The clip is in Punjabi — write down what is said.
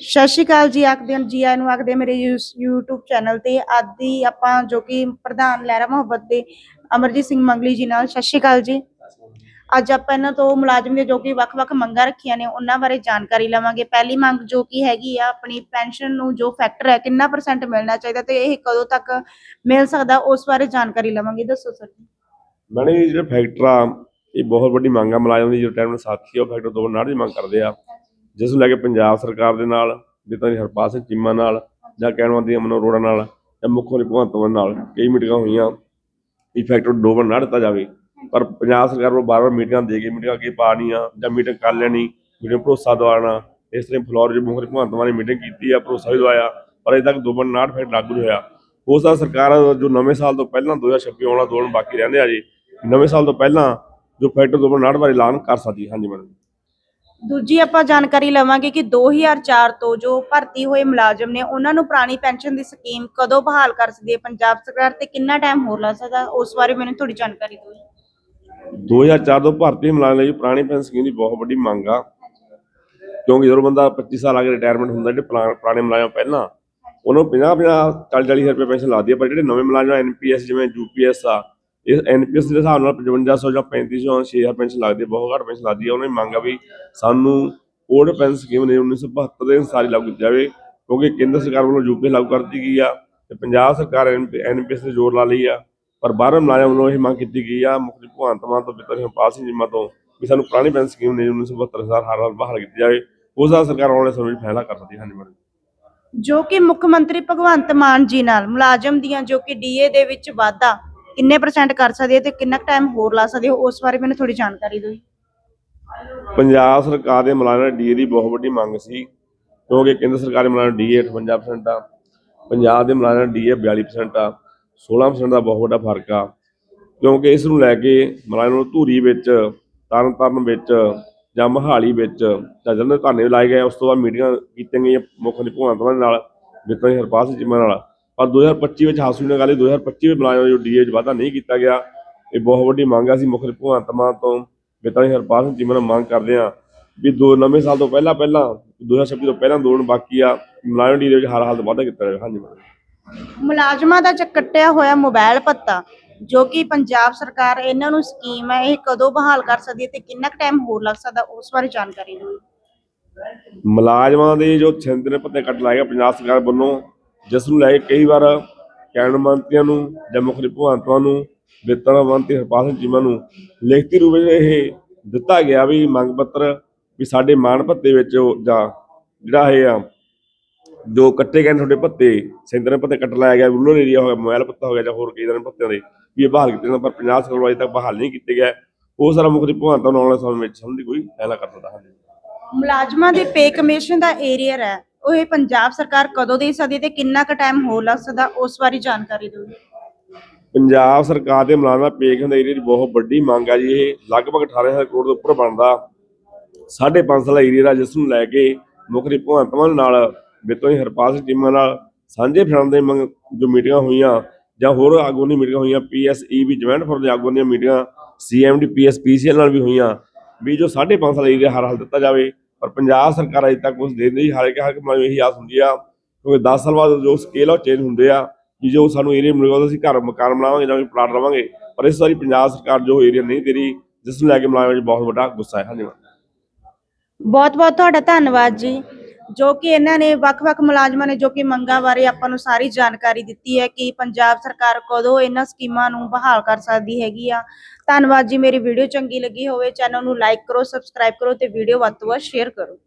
ਸਤਿ ਸ਼੍ਰੀ ਅਕਾਲ ਜੀ, ਆਖਦੇ ਹਾਂ, ਜੀ ਆਇਆਂ ਨੂੰ ਆਖਦੇ ਹਾਂ, ਮੇਰੇ ਯੂਸ- YouTube ਚੈਨਲ ਤੇ ਅੱਜ ਆਪਾਂ ਜੋ ਕਿ ਪ੍ਰਧਾਨ ਲਹਿਰਾ ਮੁਹੱਬਤ ਦੇ ਅਮਰਜੀਤ ਸਿੰਘ ਮੰਗਲੀ ਜੀ ਨਾਲ ਸਤਿ ਸ਼੍ਰੀ ਅਕਾਲ ਜੀ। ਅੱਜ ਆਪਾਂ ਇਹਨਾਂ ਤੋਂ ਮੁਲਾਜ਼ਮ ਦੇ ਜੋ ਕਿ ਵੱਖ-ਵੱਖ ਮੰਗਾਂ ਰੱਖੀਆਂ ਨੇ, ਉਹਨਾਂ ਬਾਰੇ ਜਾਣਕਾਰੀ ਲਵਾਂਗੇ। ਪਹਿਲੀ ਮੰਗ ਜੋ ਕਿ ਹੈਗੀ ਆ, ਆਪਣੀ ਪੈਨਸ਼ਨ ਨੂੰ ਜੋ ਫੈਕਟਰ ਹੈ, ਕਿੰਨਾ ਪਰਸੈਂਟ ਮਿਲਣਾ ਚਾਹੀਦਾ ਤੇ ਇਹ ਕਦੋਂ ਤੱਕ ਮਿਲ ਸਕਦਾ, ਉਸ ਬਾਰੇ ਜਾਣਕਾਰੀ ਲਵਾਂਗੇ। ਦੱਸੋ ਸਰ। ਜੀ ਮੈਡਮ ਜਿਹੜਾ ਫੈਕਟਰ ਆ, ਇਹ ਬਹੁਤ ਵੱਡੀ ਮੰਗ ਆ, ਮੁਲਾਜ਼ਮ ਦੀ ਜੋ ਰਿਟਾਇਰਮੈਂਟ ਸਾਥੀ ਆ, ਉਹ ਫੈਕਟਰ ਦੋ ਨਾੜ ਦੀ ਮੰਗ ਕਰਦੇ ਆ। ਜਿਸ ਨੂੰ ਲੈ ਕੇ ਪੰਜਾਬ ਸਰਕਾਰ ਦੇ ਨਾਲ, ਜਿੱਦਾਂ ਦੀ ਹਰਪਾਲ ਸਿੰਘ ਚੀਮਾ ਨਾਲ ਜਾਂ ਕਹਿਣ ਵਾਲੀ ਅਮਨ ਅਰੋੜਾ ਨਾਲ ਜਾਂ ਮੁੱਖ ਮੰਤਰੀ ਭਗਵੰਤ ਮਾਨ ਨਾਲ ਕਈ ਮੀਟਿੰਗਾਂ ਹੋਈਆਂ ਇਹ ਫੈਕਟਰ ਦੋ ਵਾਰ ਨਾ ਦਿੱਤਾ ਜਾਵੇ। ਪਰ ਪੰਜਾਬ ਸਰਕਾਰ ਵੱਲੋਂ ਬਾਰ-ਬਾਰ ਮੀਟਿੰਗਾਂ ਦੇ ਕੇ ਮੀਟਿੰਗਾਂ ਅੱਗੇ ਪਾਣੀਆਂ ਜਾਂ ਮੀਟਿੰਗ ਕਰ ਲੈਣੀ, ਮੀਟਿੰਗ ਭਰੋਸਾ ਦਿਵਾਉਣਾ, ਇਸ ਤਰ੍ਹਾਂ ਫਲੋਰ ਜੋ ਮੁੱਖ ਮੰਤਰੀ ਭਗਵੰਤ ਮਾਨ ਨੇ ਮੀਟਿੰਗ ਕੀਤੀ ਆ, ਭਰੋਸਾ ਵੀ ਦਵਾਇਆ, ਪਰ ਅਜੇ ਤੱਕ ਦੋ ਵਾਰ ਨਾੜ ਲਾਗੂ ਨਹੀਂ ਹੋਇਆ। ਹੋ ਸਕਦਾ ਸਰਕਾਰ ਜੋ ਨਵੇਂ ਸਾਲ ਤੋਂ ਪਹਿਲਾਂ 2026 ਆਉਣਾ ਦੋ ਦਿਨ ਬਾਕੀ ਰਹਿੰਦੇ ਆ ਜੀ, ਨਵੇਂ ਸਾਲ ਤੋਂ ਪਹਿਲਾਂ ਜੋ ਫੈਕਟਰ ਦੋ ਵਾਰ ਨਾੜ ਬਾਰੇ ਐਲਾਨ ਕਰ ਸਕਦੀ ਹਾਂਜੀ ਮੈਡਮ। ਦੂਜੀ ਆਪਾਂ ਜਾਣਕਾਰੀ ਲਵਾਂਗੇ ਕਿ 2004 ਤੋਂ ਜੋ ਭਰਤੀ ਹੋਏ ਮੁਲਾਜ਼ਮ ਨੇ, ਉਹਨਾਂ ਨੂੰ ਪੁਰਾਣੀ ਪੈਨਸ਼ਨ ਦੀ ਸਕੀਮ ਕਦੋਂ ਬਹਾਲ ਕਰ ਸਕਦੀ ਹੈ? ਪੰਜਾਬ ਸਰਕਾਰ ਤੇ ਕਿੰਨਾ ਟਾਈਮ ਹੋਰ ਲੱਗ ਸਕਦਾ? ਉਸ ਬਾਰੇ ਮੈਨੂੰ ਥੋੜੀ ਜਾਣਕਾਰੀ ਦਿਓ 2004 ਤੋਂ ਭਰਤੀ ਮੁਲਾਜ਼ਮ ਲਈ ਪੁਰਾਣੀ ਪੈਨਸ਼ਨ ਸਕੀਮ ਦੀ ਬਹੁਤ ਵੱਡੀ ਮੰਗ ਆ। ਕਿਉਂਕਿ ਜਦੋਂ ਬੰਦਾ 25 ਸਾਲ ਅਗੇ ਰਿਟਾਇਰਮੈਂਟ ਹੁੰਦਾ, ਜਿਹੜੇ ਪੁਰਾਣੇ ਮੁਲਾਜ਼ਮ ਪਹਿਲਾਂ, ਉਹਨੂੰ 50 50 40 40 ਰੁਪਏ ਪੈਨਸ਼ਨ ਲੱਗਦੀ ਹੈ ਪਰ ਜਿਹੜੇ ਨਵੇਂ ਮੁਲਾਜ਼ਮ ਐਨਪੀਐਸ ਜਿਵੇਂ ਯੂਪੀਐਸ ਆ ਇਸ ਐਨਪੀਐਸ ਦੇ ਹਿਸਾਬ ਨਾਲ 5500 ਜਾਂ 3500 6000 ਪੈਨਸ਼ਨ ਲੱਗਦੀ ਬਹੁਤ ਘੱਟ ਪੈਨਸ਼ਨ ਲੱਗਦੀ ਹੈ। ਉਹਨਾਂ ਦੀ ਮੰਗ ਆ ਵੀ ਸਾਨੂੰ ਓਲਡ ਪੈਨਸ਼ਨ ਸਕੀਮ ਨੇ 1972 ਦੇ ਅਨੁਸਾਰ ਲਾਗੂ ਕੀਤੀ ਜਾਵੇ, ਕਿਉਂਕਿ ਕੇਂਦਰ ਸਰਕਾਰ ਵੱਲੋਂ ਯੂਪੀ ਲਾਗੂ ਕਰ ਗਈ ਆ ਤੇ ਪੰਜਾਬ ਸਰਕਾਰ ਐਨਪੀਐਸ ਤੇ ਜ਼ੋਰ ਲਾ ਲਈ ਆ। ਪਰ ਬਾਹਰੋਂ ਮੁਲਾਜ਼ਮ ਵੱਲੋਂ ਇਹ ਮੰਗ ਕੀਤੀ ਗਈ ਆ, ਮੁੱਖ ਭਗਵੰਤ ਮਾਨ ਤੋਂ ਬਿੱਤਰ ਹਰਪਾਲ ਸਿੰਘ ਜਿੰਮਾ ਤੋਂ, ਵੀ ਸਾਨੂੰ ਪੁਰਾਣੀ ਪੈਨਸ਼ਨ ਸਕੀਮ ਨੇ 1972 ਅਨੁਸਾਰ ਹਰ ਹਾਲ ਬਹਾਲ ਕੀਤੀ ਜਾਵੇ। ਉਸ ਦਾ ਸਰਕਾਰ ਆਉਣ ਵਾਲੇ ਸਮੇਂ ਵਿੱਚ ਫੈਸਲਾ ਕਰ ਸਕਦੀ ਹੈ। ਹਾਂਜੀ, ਮੈਡਮ ਜੋ। ਕਿ ਮੁੱਖ ਮੰਤਰੀ ਭਗਵੰਤ ਮਾਨ ਜੀ ਨਾਲ ਮੁਲਾਜ਼ਮ ਦੀਆਂ ਜੋ ਕਿ ਡੀਏ ਦੇ ਵਿੱਚ ਵਾਧਾ ਕਿੰਨੇ ਪਰਸੈਂਟ ਕਰ ਸਕਦੀ ਹੈ ਤੇ ਕਿੰਨਾ ਟਾਈਮ ਹੋਰ ਲਾ ਸਕਦੀ ਹੈ? ਉਸ ਬਾਰੇ ਮੈਨੂੰ ਥੋੜੀ ਜਾਣਕਾਰੀ ਦਿਓ ਪੰਜਾਬ ਸਰਕਾਰ ਦੇ ਮੁਲਾਜ਼ਮਾਂ ਡੀਏ ਦੀ ਬਹੁਤ ਵੱਡੀ ਮੰਗ ਸੀ, ਕਿਉਂਕਿ ਕੇਂਦਰ ਸਰਕਾਰ ਦੇ ਮੁਲਾਜ਼ਮ ਡੀਏ 58% ਆ, ਪੰਜਾਬ ਦੇ ਮੁਲਾਜ਼ਮਾਂ ਡੀਏ 42% ਆ 16% ਦਾ ਬਹੁਤ ਵੱਡਾ ਫ਼ਰਕ ਆ, ਕਿਉਂਕਿ ਇਸ ਨੂੰ ਲੈ ਕੇ ਮੁਲਾਜ਼ਮ ਨੂੰ ਧੂਰੀ ਵਿੱਚ, ਤਰਨਤਾਰਨ ਵਿੱਚ ਜਾਂ ਮਹਾਲੀ ਵਿੱਚ ਜਾਂ ਜਲੰਧਰ ਧਰਨੇ ਲਾਏ ਗਏ ਉਸ ਤੋਂ ਬਾਅਦ ਮੀਟਿੰਗਾਂ ਕੀਤੀਆਂ ਗਈਆਂ ਮੁੱਖ ਮੰਤਰੀ ਭਗਵੰਤ ਮਾਨ ਨਾਲ ਬਿੱਤਾਂ ਹਰਪਾਲ ਸਿੰਘ ਚੀਮਾ ਨਾਲ। ਪਰ 2025 ਵਿੱਚ ਹਾਸੂ ਨਾਲ ਗੱਲ ਹੋਈ, 2025 ਵਿੱਚ ਮੁਲਾਜ਼ਮਾਂ ਜੋ ਡੀਏ 'ਚ ਵਾਧਾ ਨਹੀਂ ਕੀਤਾ ਗਿਆ। ਇਹ ਬਹੁਤ ਵੱਡੀ ਮੰਗ ਆ ਸੀ ਮੁੱਖ ਮੰਤਰੀ ਭਗਵੰਤ ਮਾਨ ਤੋਂ ਬਿੱਤਾਂ ਹਰਪਾਲ ਸਿੰਘ ਚੀਮਾ ਨਾਲ ਮੰਗ ਕਰਦੇ ਆ ਵੀ ਦੋ ਨਵੇਂ ਸਾਲ ਤੋਂ ਪਹਿਲਾਂ ਪਹਿਲਾਂ 2026 ਤੋਂ ਪਹਿਲਾਂ ਦੋ ਦਿਨ ਬਾਕੀ ਆ ਮੁਲਾਜ਼ਮ ਡੀ ਦੇ ਵਿੱਚ ਹਰ ਹਾਲ ਵਾਧਾ ਕੀਤਾ ਜਾਵੇ ਹਾਂਜੀ ਮੁਲਾਜ਼ਮਾਂ ਦਾ ਚ ਕੱਟਿਆ ਹੋਇਆ ਮੋਬਾਈਲ ਭੱਤਾ ਜੋ ਕਿ ਪੰਜਾਬ ਸਰਕਾਰ ਇਹਨਾਂ ਨੂੰ ਸਕੀਮ ਹੈ ਇਹ ਕਦੋਂ ਬਹਾਲ ਕਰ ਸਕਦੀ ਹੈ ਤੇ ਕਿੰਨਾ ਟਾਈਮ ਹੋਰ ਲੱਗ ਸਕਦਾ ਉਸ ਬਾਰੇ ਜਾਣਕਾਰੀ ਦਿਓ। ਮੁਲਾਜ਼ਮਾਂ ਦੇ ਜੋ ਛਿੰਦ ਨੇ ਪੱਤੇ ਕੱਟ ਗਏ ਪੰਜਾਬ ਸਰਕਾਰ ਵੱਲੋਂ ਜਿਸ ਨੂੰ ਲੈ ਕੇ ਕਈ ਵਾਰ ਕੈਬਨਿਟ ਮੰਤਰੀਆਂ ਨੂੰ ਜਾਂ ਮੁੱਖ ਮੰਤਰੀ ਨੂੰ ਵਿੱਤਨ ਮੰਤਰੀ ਹਰਪਾਲ ਸਿੰਘ ਚੀਮਾ ਨੂੰ ਲਿਖਤੀ ਰੂਪ ਵਿੱਚ ਇਹ ਦਿੱਤਾ ਗਿਆ ਵੀ ਮੰਗ ਪੱਤਰ ਵੀ ਸਾਡੇ ਮਾਣ ਭੱਤੇ ਵਿੱਚ ਜਾਂ ਜਿਹੜਾ ਇਹ ਆ, ਜੋ ਕੱਟੇ ਗਏ ਤੁਹਾਡੇ ਭੱਤੇ ਸੈਂਟਰ ਭੱਤੇ ਕੱਟ ਲਾਇਆ ਗਿਆ ਰੂਰਲ ਏਰੀਆ ਹੋ ਗਿਆ, ਮੋਬਾਈਲ ਭੱਤਾ ਹੋ ਗਿਆ ਜਾਂ ਹੋਰ ਕਈ ਤਰ੍ਹਾਂ ਭੱਤਿਆਂ ਦੇ ਵੀ ਇਹ ਬਹਾਲ ਕੀਤੇ ਜਾਣ ਪਰ ਪੰਜਾਬ ਸਰਕਾਰ ਅਜੇ ਤੱਕ ਬਹਾਲ ਨਹੀਂ ਕੀਤੇ ਗਏ। ਉਹ ਸਾਰਾ ਮੁੱਖ ਮੰਤਰੀ ਨੂੰ ਆਉਣ ਵਾਲੇ ਸਮੇਂ ਵਿੱਚ ਸੰਬੰਧੀ ਕੋਈ ਫੈਸਲਾ ਕਰ ਸਕਦਾ। ਹਾਂਜੀ। ਮੁਲਾਜ਼ਮਾਂ ਦੇ ਪੇ ਕਮਿਸ਼ਨ ਦਾ ਏਰੀਅਰ ਹੈ। ਉਹ ਇਹ ਪੰਜਾਬ ਸਰਕਾਰ ਕਦੋਂ ਦੇ ਸਕਦੀ ਤੇ ਕਿੰਨਾ ਕੁ ਟਾਈਮ ਹੋਰ ਲੱਗ ਸਕਦਾ? ਉਸ ਬਾਰੇ ਜਾਣਕਾਰੀ ਦਿਓ ਪੰਜਾਬ ਸਰਕਾਰ ਦੇ ਮੁਲਾਜ਼ਮਾਂ ਪੇਕ ਦੇ ਦੀ ਬਹੁਤ ਵੱਡੀ ਮੰਗ ਆ ਜੀ। ਇਹ ਲਗਭਗ 18000 ਕਰੋੜ ਦੇ ਉੱਪਰ ਬਣਦਾ। 5.5 ਸਾਲਾ ਏਰੀਆ ਦਾ ਜਿਸ ਨੂੰ ਲੈ ਕੇ ਮੁੱਖ ਮੰਤਰੀ ਨਾਲ ਬਿੱਤੋਂ ਹੀ ਹਰਪਾਲ ਸਿੰਘ ਚੀਮਾ ਨਾਲ ਸਾਂਝੇ ਫਿਰਨ ਦੇ ਮੰਗ ਜੋ ਮੀਟਿੰਗਾਂ ਹੋਈਆਂ ਜਾਂ ਹੋਰ ਆਗੂ ਦੀ ਮੀਟਿੰਗਾਂ ਹੋਈਆਂ ਪੀਐਸਈ ਵੀ ਜੁਆਇੰਟ ਫੋਰ ਦੇ ਆਗੂ ਦੀਆਂ ਮੀਟਿੰਗਾਂ ਸੀਐਮਡੀ ਪੀਐਸਪੀਸੀਐਲ ਨਾਲ ਵੀ ਹੋਈਆਂ। ਵੀ ਜੋ 5.5 ਸਾਲਾ ਏਰੀਆ ਹਰ ਹਾਲ ਦਿੱਤਾ ਜਾਵੇ ਪਰ ਪੰਜਾਬ ਸਰਕਾਰ ਅਜੇ ਤੱਕ ਉਸ ਦੇ ਨਹੀਂ ਹਾਲੇ ਕਿ ਹਰ ਇੱਕ ਇਹੀ ਆਸ ਹੁੰਦੀ ਆ, ਕਿਉਂਕਿ 10 ਸਾਲ ਬਾਅਦ ਜੋ ਸਕੇਲ ਆ ਚੇਂਜ ਹੁੰਦੇ ਆ ਕਿ ਜੋ ਸਾਨੂੰ ਏਰੀਆ ਮਿਲੇਗਾ ਅਸੀਂ ਘਰ ਮਕਾਨ ਬਣਾਵਾਂਗੇ, ਜਾਂ ਪਲਾਟ ਲਵਾਂਗੇ। ਪਰ ਇਸ ਵਾਰੀ ਪੰਜਾਬ ਸਰਕਾਰ ਜੋ ਏਰੀਆ ਨਹੀਂ ਦੇ ਰਹੀ, ਜਿਸ ਨੂੰ ਲੈ ਕੇ ਮੁਲਾਜ਼ਮਾਂ ਵਿੱਚ ਬਹੁਤ ਵੱਡਾ ਗੁੱਸਾ ਹੈ। ਹਾਂਜੀ ਬਹੁਤ ਬਹੁਤ ਤੁਹਾਡਾ ਧੰਨਵਾਦ ਜੀ। ਜੋ ਕਿ ਇਹਨਾਂ ਨੇ ਵੱਖ-ਵੱਖ ਮੁਲਾਜ਼ਮਾਂ ਨੇ ਜੋ ਕਿ ਮੰਗਾਂ ਬਾਰੇ ਆਪਾਂ ਨੂੰ ਸਾਰੀ ਜਾਣਕਾਰੀ ਦਿੱਤੀ ਹੈ ਕਿ ਪੰਜਾਬ ਸਰਕਾਰ ਕਦੋਂ ਇਹਨਾਂ ਸਕੀਮਾਂ ਨੂੰ ਬਹਾਲ ਕਰ ਸਕਦੀ ਹੈਗੀ ਆ। ਧੰਨਵਾਦ ਜੀ, ਮੇਰੀ ਵੀਡੀਓ ਚੰਗੀ ਲੱਗੀ ਹੋਵੇ, ਚੈਨਲ ਨੂੰ ਲਾਈਕ ਕਰੋ, ਸਬਸਕ੍ਰਾਈਬ ਕਰੋ ਤੇ ਵੀਡੀਓ ਵੱਧ ਤੋਂ ਵੱਧ ਸ਼ੇਅਰ ਕਰੋ।